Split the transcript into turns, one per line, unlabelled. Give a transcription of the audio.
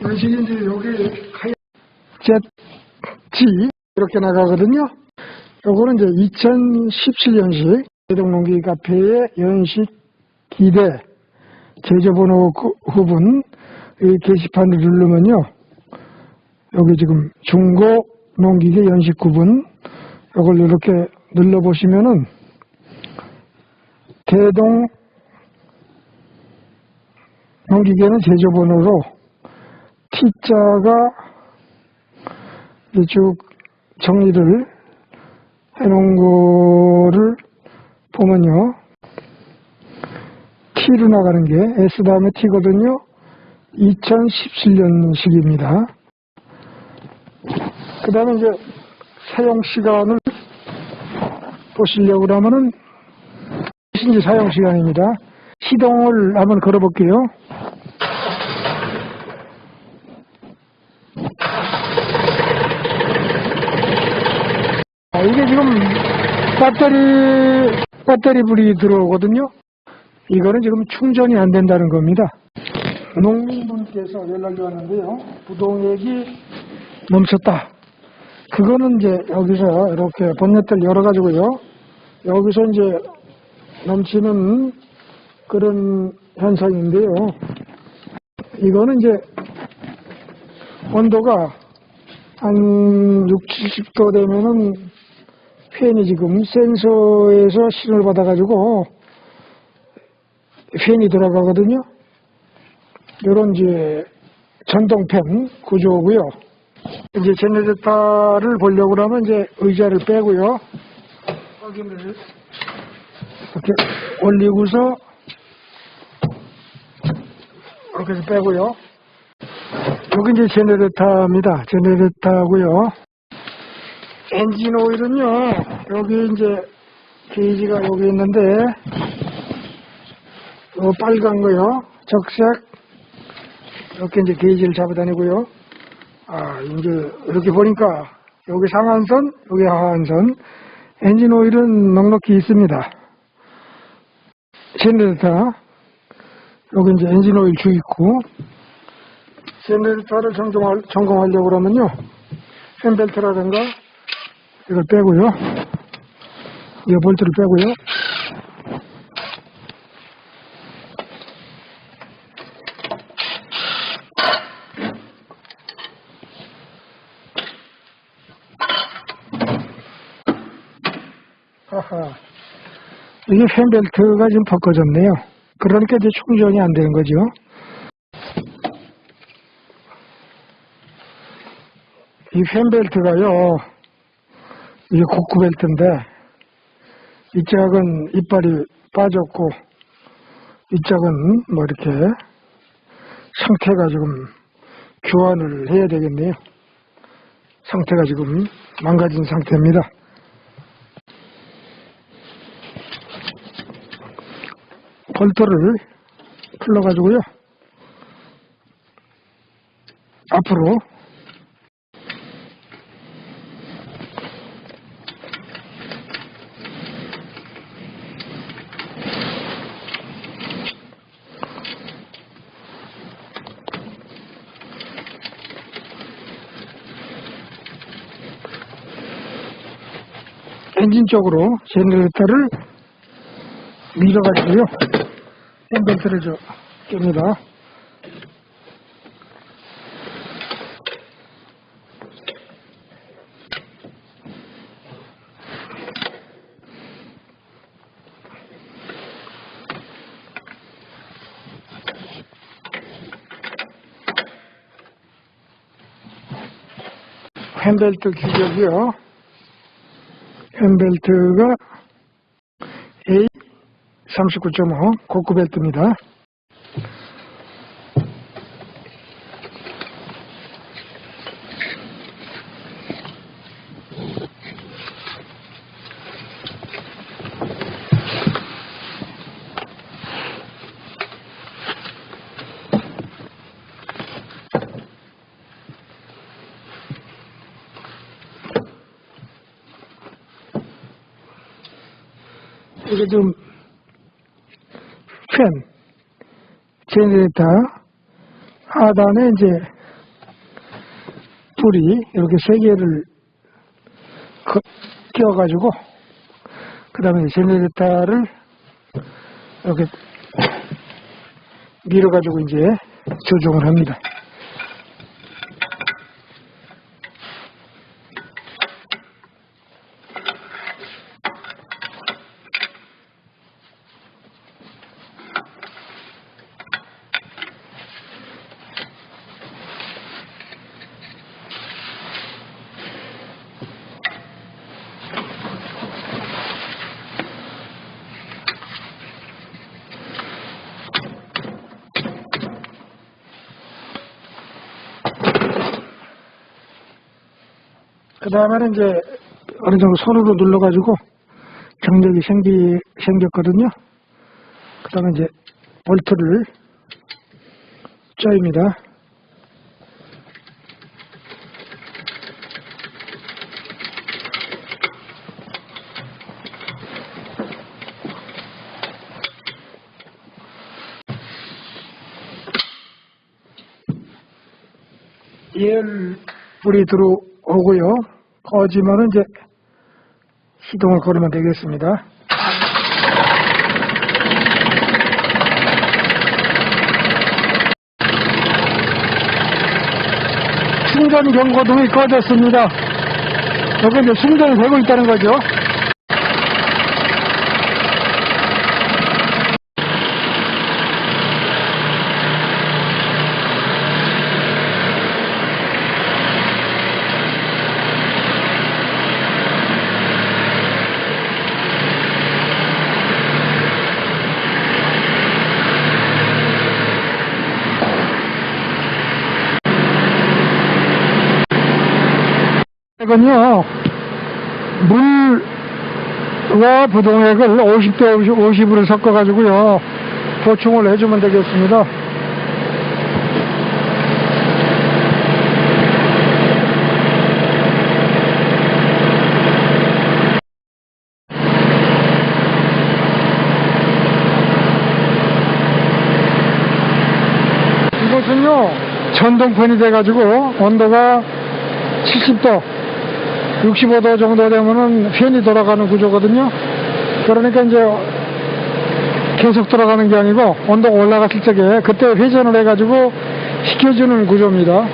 이제 여기 ZG 이렇게 나가거든요. 요거는 이제 2017년식 대동농기 카페의 연식 기대 제조번호 구- 후분 이 게시판을 누르면요. 여기 지금 중고 농기계 연식 구분 이걸 이렇게 눌러보시면은 대동 농기계는 제조번호로 T자가 이쭉 정리를 해놓은 거를 보면요. T로 나가는 게 S 다음에 T거든요. 2017년식입니다. 그 다음에 이제 사용 시간을 보시려고 그러면은 이제 사용 시간입니다. 시동을 한번 걸어볼게요. 아, 이게 지금 배터리, 배터리 불이 들어오거든요. 이거는 지금 충전이 안 된다는 겁니다. 농민분께서 연락이 왔는데요. 부동액이 넘쳤다. 그거는 이제 여기서 이렇게 본넷을 열어가지고요. 여기서 이제 넘치는 그런 현상인데요. 이거는 이제 온도가 한 6, 70도 되면은 팬이 지금 센서에서 신호를 받아가지고 팬이 돌아가거든요. 이런 이제 전동팬 구조고요. 이제 제네레이터를 보려고 그러면 이제 의자를 빼고요. 이렇게 올리고서 이렇게 해서 빼고요. 여기 이제 제네레이터입니다. 제네레이터고요. 엔진 오일은요. 여기 이제 게이지가 여기 있는데 요 빨간 거요. 적색 이렇게 이제 게이지를 잡아다니고요. 아, 이제 이렇게 보니까 여기 상한선, 여기 하한선. 엔진 오일은 넉넉히 있습니다. 제네레이터. 여기 이제 엔진 오일 주입구. 점검할, 점검하려고 그러면요. 팬벨트라든가 이걸 빼고요. 이 볼트를 빼고요. 하하. 이게 팬벨트가 지금 벗겨졌네요. 그러니까 이제 충전이 안 되는 거죠. 이 팬벨트가요, 이게 코크 벨트인데, 이 짝은 이빨이 빠졌고, 이 짝은 뭐 이렇게 상태가 지금 교환을 해야 되겠네요. 상태가 지금 망가진 상태입니다. 볼트를 풀러가지고요. 앞으로 엔진 쪽으로 제네레이터를 밀어가지고요. 홈벨트를 저 낍니다. 핸벨트 규격이요. 핸벨트가 A 39.5 고급 벨트입니다. 이게 좀 팬, 제네레이터 하단에 이제 뿌리 이렇게 세 개를 거- 끼워가지고 그 다음에 제네레타를 이렇게 밀어가지고 이제 조종을 합니다. 그 다음에는 이제 어느 정도 손으로 눌러가지고 경력이 생기, 생겼거든요. 그 다음에 이제 볼트를 쪼입니다. 열 불이 들어 오고요. 꺼지면은 이제 시동을 걸으면 되겠습니다. 충전 경고등이 꺼졌습니다. 여기 이제 충전이 되고 있다는 거죠. 이건요, 물과 부동액을 50대 50, 50 으로 섞어가지고요, 보충을 해주면 되겠습니다. 이것은요, 전동판이 돼가지고 온도가 70도, 65도 정도 되면은 팬이 돌아가는 구조거든요. 그러니까 이제 계속 돌아가는 게 아니고 온도가 올라갔을 적에 그때 회전을 해가지고 식혀주는 구조입니다.